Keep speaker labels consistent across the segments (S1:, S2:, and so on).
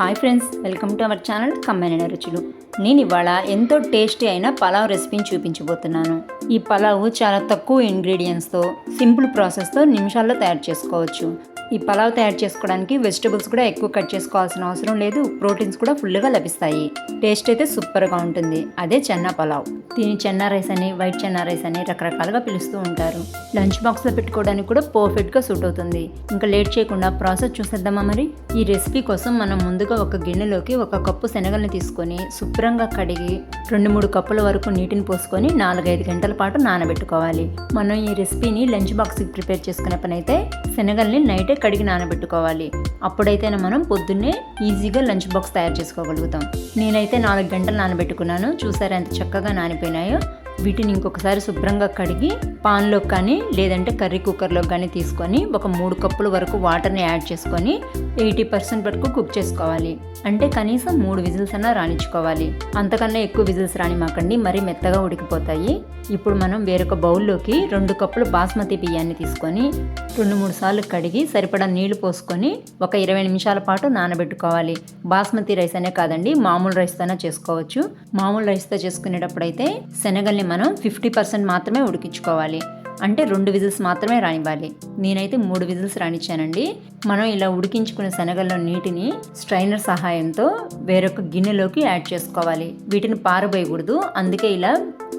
S1: Hi friends welcome to our channel కమ్మనైన రుచులు. నేను ఇవాళ ఎంతో టేస్టీ అయిన పలావ్ రెసిపీని చూపించబోతున్నాను. ఈ పలావ్ చాలా తక్కువ ఇంగ్రీడియంట్స్తో సింపుల్ ప్రాసెస్తో నిమిషాల్లో తయారు చేసుకోవచ్చు. ఈ పలావ్ తయారు చేసుకోవడానికి వెజిటబుల్స్ కూడా ఎక్కువ కట్ చేసుకోవాల్సిన అవసరం లేదు. ప్రోటీన్స్ కూడా ఫుల్గా లభిస్తాయి. టేస్ట్ అయితే సూపర్గా ఉంటుంది. అదే చెన్నా పలావ్. దీని చెన్నా రైస్ అని వైట్ చెన్నా రైస్ అని రకరకాలుగా పిలుస్తూ ఉంటారు. లంచ్ బాక్స్లో పెట్టుకోవడానికి కూడా పర్ఫెక్ట్గా సూట్ అవుతుంది. ఇంకా లేట్ చేయకుండా ప్రాసెస్ చూసేద్దామా మరి? ఈ రెసిపీ కోసం మనం ముందుగా ఒక గిన్నెలోకి ఒక కప్పు శనగల్ని తీసుకొని శుభ్రంగా కడిగి రెండు మూడు కప్పుల వరకు నీటిని పోసుకొని నాలుగైదు గంటల పాటు నానబెట్టుకోవాలి. మనం ఈ రెసిపీని లంచ్ బాక్స్కి ప్రిపేర్ చేసుకునే పని అయితే శనగల్ని నైటే కడిగి నానబెట్టుకోవాలి. అప్పుడైతేనే మనం పొద్దున్నే ఈజీగా లంచ్ బాక్స్ తయారు చేసుకోగలుగుతాం. నేనైతే నాలుగు గంటలు నానబెట్టుకున్నాను. చూసారా ఎంత చక్కగా నానిపోయినాయో? వీటిని ఇంకొకసారి శుభ్రంగా కడిగి పాన్లో కానీ లేదంటే కర్రీ కుక్కర్లో కానీ తీసుకొని ఒక మూడు కప్పుల వరకు వాటర్ని యాడ్ చేసుకొని ఎయిటీ పర్సెంట్ వరకు కుక్ చేసుకోవాలి. అంటే కనీసం మూడు విజిల్స్ అన్నా రాణించుకోవాలి. అంతకన్నా ఎక్కువ విజిల్స్ రానిమాకండి. మరీ మెత్తగా ఉడికిపోతాయి. ఇప్పుడు మనం వేరొక బౌల్లోకి రెండు కప్పులు బాస్మతి బియ్యాన్ని తీసుకొని రెండు మూడు సార్లు కడిగి సరిపడా నీళ్ళు పోసుకొని ఒక ఇరవై నిమిషాల పాటు నానబెట్టుకోవాలి. బాస్మతి రైస్ అనే కాదండి మామూలు రైస్తోనే చేసుకోవచ్చు. మామూలు రైస్తో చేసుకునేటప్పుడు అయితే శనగల్ని మనం ఫిఫ్టీ పర్సెంట్ మాత్రమే ఉడికించుకోవాలి. అంటే రెండు విజిల్స్ మాత్రమే రానివ్వాలి. నేనైతే మూడు విజిల్స్ రానిచ్చానండి. మనం ఇలా ఉడికించుకునే శనగల్లో నీటిని స్ట్రైనర్ సహాయంతో వేరొక గిన్నెలోకి యాడ్ చేసుకోవాలి. వీటిని పారబోయకూడదు. అందుకే ఇలా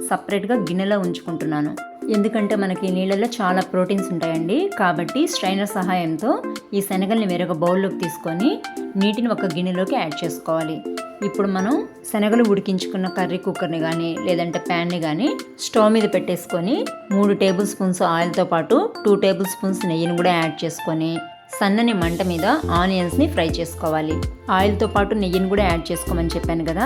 S1: సపరేట్గా గిన్నెలో ఉంచుకుంటున్నాను. ఎందుకంటే మనకి నీళ్ళల్లో చాలా ప్రోటీన్స్ ఉంటాయండి. కాబట్టి స్ట్రైనర్ సహాయంతో ఈ శనగల్ని వేరొక బౌల్లోకి తీసుకొని నీటిని ఒక గిన్నెలోకి యాడ్ చేసుకోవాలి. ఇప్పుడు మనం శనగలు ఉడికించుకున్న కర్రీ కుక్కర్ని కానీ లేదంటే ప్యాన్ని కానీ స్టవ్ మీద పెట్టేసుకొని మూడు టేబుల్ స్పూన్స్ ఆయిల్తో పాటు టూ టేబుల్ స్పూన్స్ నెయ్యిని కూడా యాడ్ చేసుకొని సన్నని మంట మీద ఆనియన్స్ని ఫ్రై చేసుకోవాలి. ఆయిల్తో పాటు నెయ్యిని కూడా యాడ్ చేసుకోమని చెప్పాను కదా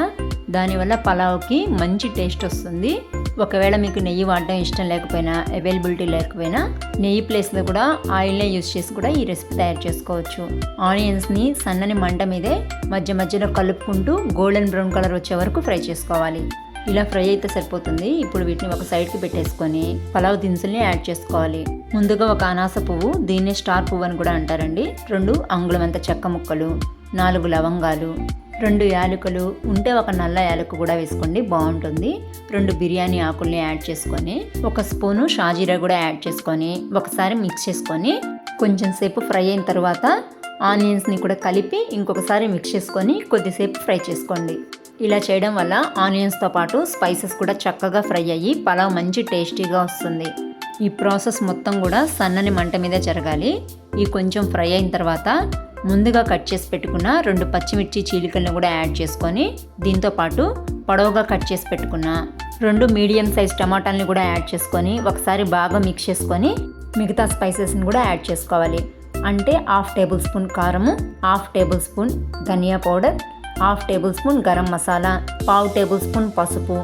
S1: దానివల్ల పలావ్కి మంచి టేస్ట్ వస్తుంది. ఒకవేళ మీకు నెయ్యి వాడడం ఇష్టం లేకపోయినా అవైలబిలిటీ లేకపోయినా నెయ్యి ప్లేస్లో కూడా ఆయిల్నే యూస్ చేసి కూడా ఈ రెసిపీ తయారు చేసుకోవచ్చు. ఆనియన్స్ని సన్నని మంట మీదే మధ్య మధ్యలో కలుపుకుంటూ గోల్డెన్ బ్రౌన్ కలర్ వచ్చే వరకు ఫ్రై చేసుకోవాలి. ఇలా ఫ్రై అయితే సరిపోతుంది. ఇప్పుడు వీటిని ఒక సైడ్కి పెట్టేసుకొని పలావ్ దినుసుల్ని యాడ్ చేసుకోవాలి. ముందుగా ఒక అనాస పువ్వు దీన్నే స్టార్ పువ్వు అని కూడా అంటారండి. రెండు అంగుళమంత చెక్క ముక్కలు నాలుగు లవంగాలు రెండు యాలకులు ఉంటే ఒక నల్ల యాలకు కూడా వేసుకోండి బాగుంటుంది. రెండు బిర్యానీ ఆకుల్ని యాడ్ చేసుకొని ఒక స్పూను షాజీరా కూడా యాడ్ చేసుకొని ఒకసారి మిక్స్ చేసుకొని కొంచెం సేపు ఫ్రై అయిన తర్వాత ఆనియన్స్ని కూడా కలిపి ఇంకొకసారి మిక్స్ చేసుకొని కొద్దిసేపు ఫ్రై చేసుకోండి. ఇలా చేయడం వల్ల ఆనియన్స్తో పాటు స్పైసెస్ కూడా చక్కగా ఫ్రై అయ్యి పలావ్ మంచి టేస్టీగా వస్తుంది. ఈ ప్రాసెస్ మొత్తం కూడా సన్నని మంట మీద జరగాలి. ఈ కొంచెం ఫ్రై అయిన తర్వాత ముందుగా కట్ చేసి పెట్టుకున్న రెండు పచ్చిమిర్చి చీలికలను కూడా యాడ్ చేసుకొని దీంతో పాటు పొడవుగా కట్ చేసి పెట్టుకున్న రెండు మీడియం సైజ్ టమాటాలని కూడా యాడ్ చేసుకొని ఒకసారి బాగా మిక్స్ చేసుకొని మిగతా స్పైసెస్ని కూడా యాడ్ చేసుకోవాలి. అంటే హాఫ్ టేబుల్ స్పూన్ కారము హాఫ్ టేబుల్ స్పూన్ ధనియా powder half tablespoon garam masala పావు టేబుల్ స్పూన్ పసుపు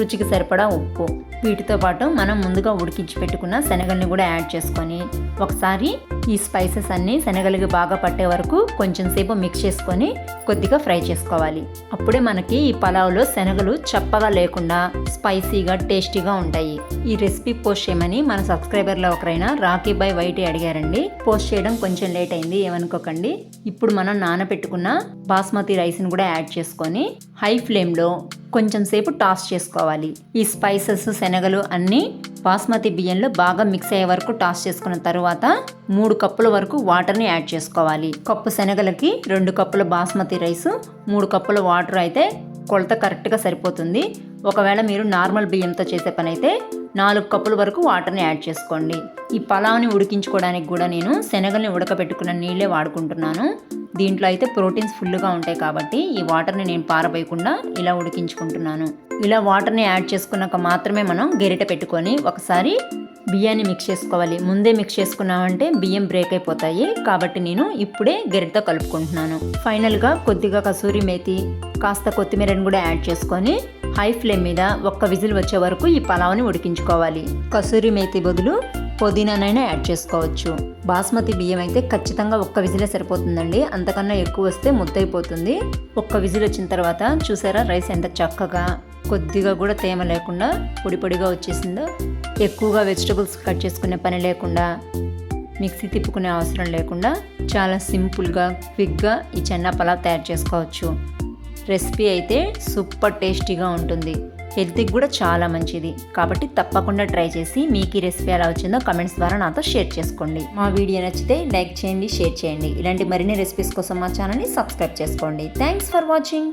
S1: రుచికి సరిపడా ఉప్పు. వీటితో పాటు మనం ముందుగా ఉడికించి పెట్టుకున్న శనగల్ని కూడా యాడ్ చేసుకొని ఒకసారి ఈ స్పైసెస్ అన్నీ శనగలకి బాగా పట్టే వరకు కొంచెం సేపు మిక్స్ చేసుకొని కొద్దిగా ఫ్రై చేసుకోవాలి. అప్పుడే మనకి ఈ పలావ్లో శనగలు చప్పగా లేకుండా స్పైసీగా టేస్టీగా ఉంటాయి. ఈ రెసిపీ పోస్ట్ చేయమని మన సబ్స్క్రైబర్లో ఒకరైనా రాకీ బై వైట్ అడిగారండి. పోస్ట్ చేయడం కొంచెం లేట్ అయింది ఏమనుకోకండి. ఇప్పుడు మనం నానబెట్టుకున్న బాస్మతి రైస్ని కూడా యాడ్ చేసుకొని హై ఫ్లేమ్లో కొంచెం సేపు టాస్ చేసుకోవాలి. ఈ స్పైసెస్ శనగలు అన్నీ బాస్మతి బియ్యంలో బాగా మిక్స్ అయ్యే వరకు టాస్ చేసుకున్న తర్వాత మూడు కప్పుల వరకు వాటర్ని యాడ్ చేసుకోవాలి. కప్పు శనగలకి రెండు కప్పుల బాస్మతి రైస్ మూడు కప్పుల వాటర్ అయితే కొలత కరెక్ట్గా సరిపోతుంది. ఒకవేళ మీరు నార్మల్ బియ్యంతో చేసే పని అయితే నాలుగు కప్పుల వరకు వాటర్ని యాడ్ చేసుకోండి. ఈ పలావ్ని ఉడికించుకోవడానికి కూడా నేను శనగల్ని ఉడకబెట్టుకున్న నీళ్ళే వాడుకుంటున్నాను. దీంట్లో అయితే ప్రోటీన్స్ ఫుల్గా ఉంటాయి కాబట్టి ఈ వాటర్ని నేను పారబోయకుండా ఇలా ఉడికించుకుంటున్నాను. ఇలా వాటర్ని యాడ్ చేసుకున్నాక మాత్రమే మనం గెరిట పెట్టుకొని ఒకసారి బియ్యాన్ని మిక్స్ చేసుకోవాలి. ముందే మిక్స్ చేసుకున్నామంటే బియ్యం బ్రేక్ అయిపోతాయి. కాబట్టి నేను ఇప్పుడే గెరిటతో కలుపుకుంటున్నాను. ఫైనల్గా కొద్దిగా కసూరి మేతి కాస్త కొత్తిమీరని కూడా యాడ్ చేసుకొని హై ఫ్లేమ్ మీద ఒక్క విజిల్ వచ్చే వరకు ఈ పలావ్ని ఉడికించుకోవాలి. కసూరి మేతి బదులు పుదీనానైనా యాడ్ చేసుకోవచ్చు. బాస్మతి బియ్యం అయితే ఖచ్చితంగా ఒక్క విజిలే సరిపోతుందండి. అంతకన్నా ఎక్కువ వస్తే ముద్దైపోతుంది ఒక్క విజిల్ వచ్చిన తర్వాత చూసారా రైస్ ఎంత చక్కగా కొద్దిగా కూడా తేమ లేకుండా పొడి పొడిగా వచ్చేసిందో. ఎక్కువగా వెజిటబుల్స్ కట్ చేసుకునే పని లేకుండా మిక్సీ తిప్పుకునే అవసరం లేకుండా చాలా సింపుల్గా క్విక్గా ఈ చెన్న పలావ్ తయారు చేసుకోవచ్చు. రెసిపీ అయితే సూపర్ టేస్టీగా ఉంటుంది. హెల్త్కి కూడా చాలా మంచిది. కాబట్టి తప్పకుండా ట్రై చేసి మీకు ఈ రెసిపీ ఎలా వచ్చిందో కమెంట్స్ ద్వారా నాతో షేర్ చేసుకోండి. మా వీడియో నచ్చితే లైక్ చేయండి షేర్ చేయండి. ఇలాంటి మరిన్ని రెసిపీస్ కోసం మా ఛానల్ని సబ్స్క్రైబ్ చేసుకోండి. Thanks for watching.